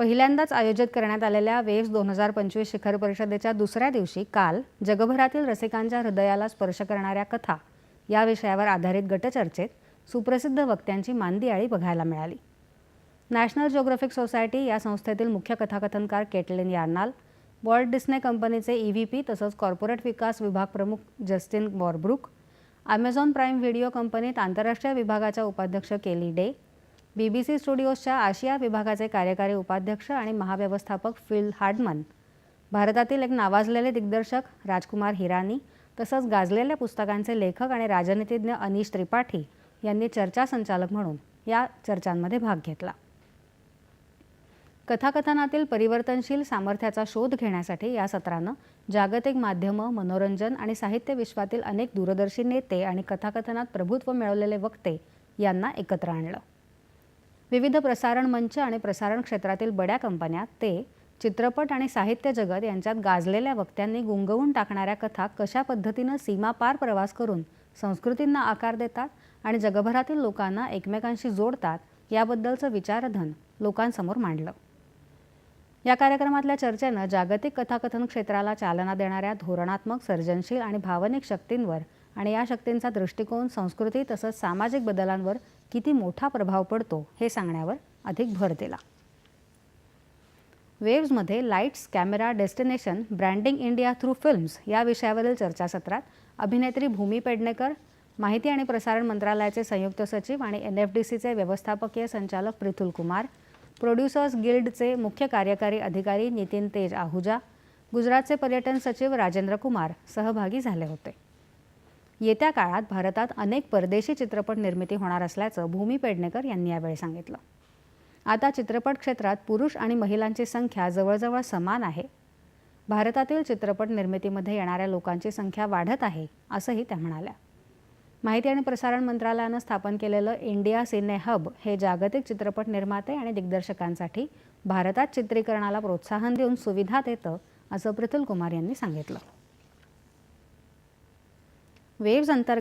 पहिल्यांदाच आयोजित करण्यात आलेल्या वेव्स दोन हजार पंचवीस शिखर परिषदेच्या दुसऱ्या दिवशी काल जगभरातील रसिकांच्या हृदयाला स्पर्श करणाऱ्या कथा या विषयावर आधारित गटचर्चेत सुप्रसिद्ध वक्त्यांची मांदियाळी बघायला मिळाली. नॅशनल जिओग्राफिक सोसायटी या संस्थेतील मुख्य कथाकथनकार केटलिन यार्नाल वॉल्ट डिस्ने कंपनीचे ई व्ही पी तसंच कॉर्पोरेट विकास विभाग प्रमुख Justin Warbrook Amazon Prime video कंपनीत आंतरराष्ट्रीय विभागाच्या उपाध्यक्ष केली डे बी बी सी स्टुडिओजच्या आशिया विभागाचे कार्यकारी उपाध्यक्ष आणि महाव्यवस्थापक फिल हार्डमन. भारतातील एक नावाजलेले दिग्दर्शक राजकुमार हिरानी तसंच गाजलेल्या पुस्तकांचे लेखक आणि राजनीतिज्ञ अनीश त्रिपाठी यांनी चर्चा संचालक म्हणून या चर्चांमध्ये भाग घेतला. कथाकथनातील परिवर्तनशील सामर्थ्याचा शोध घेण्यासाठी या सत्रानं जागतिक माध्यमं मनोरंजन आणि साहित्य विश्वातील अनेक दूरदर्शी नेते आणि कथाकथनात प्रभुत्व मिळवलेले वक्ते यांना एकत्र आणलं. विविध प्रसारण मंच आणि प्रसारण क्षेत्रातील बड्या कंपन्या ते चित्रपट आणि साहित्य जगत यांच्यात गाजलेल्या वक्त्यांनी गुंगवून टाकणाऱ्या कथा कशा पद्धतीनं सीमापार प्रवास करून संस्कृतींना आकार देतात आणि जगभरातील लोकांना एकमेकांशी जोडतात याबद्दलचं विचारधन लोकांसमोर मांडलं. या कार्यक्रमातल्या चर्चेनं जागतिक कथाकथन क्षेत्राला चालना देणाऱ्या धोरणात्मक सर्जनशील आणि भावनिक शक्तींवर आणि या शक्तींचा दृष्टिकोन संस्कृती तसंच सामाजिक बदलांवर किती मोठा प्रभाव पडतो हे सांगण्यावर अधिक भर दिला. वेव्समध्ये lights camera destination branding India through films या विषयावरील चर्चासत्रात अभिनेत्री भूमी पेडणेकर माहिती आणि प्रसारण मंत्रालयाचे संयुक्त सचिव आणि एन एफ डी सीचे व्यवस्थापकीय संचालक पृथुल कुमार प्रोड्युसर्स गिल्डचे मुख्य कार्यकारी अधिकारी नितीन तेज आहुजा गुजरातचे पर्यटन सचिव राजेंद्र कुमार सहभागी झाले होते. येत्या काळात भारतात अनेक परदेशी चित्रपट निर्मिती होणार असल्याचं भूमी पेडणेकर यांनी यावेळी सांगितलं. आता चित्रपट क्षेत्रात पुरुष आणि महिलांची संख्या जवळजवळ समान आहे. भारतातील चित्रपट निर्मितीमध्ये येणाऱ्या लोकांची संख्या वाढत आहे असंही त्या म्हणाल्या. माहिती आणि प्रसारण मंत्रालयानं स्थापन केलेलं इंडिया सिने हब हे जागतिक चित्रपट निर्माते आणि दिग्दर्शकांसाठी भारतात चित्रीकरणाला प्रोत्साहन देऊन सुविधा देतं असं प्रतुल कुमार यांनी सांगितलं. వేవ్స్ అంటారు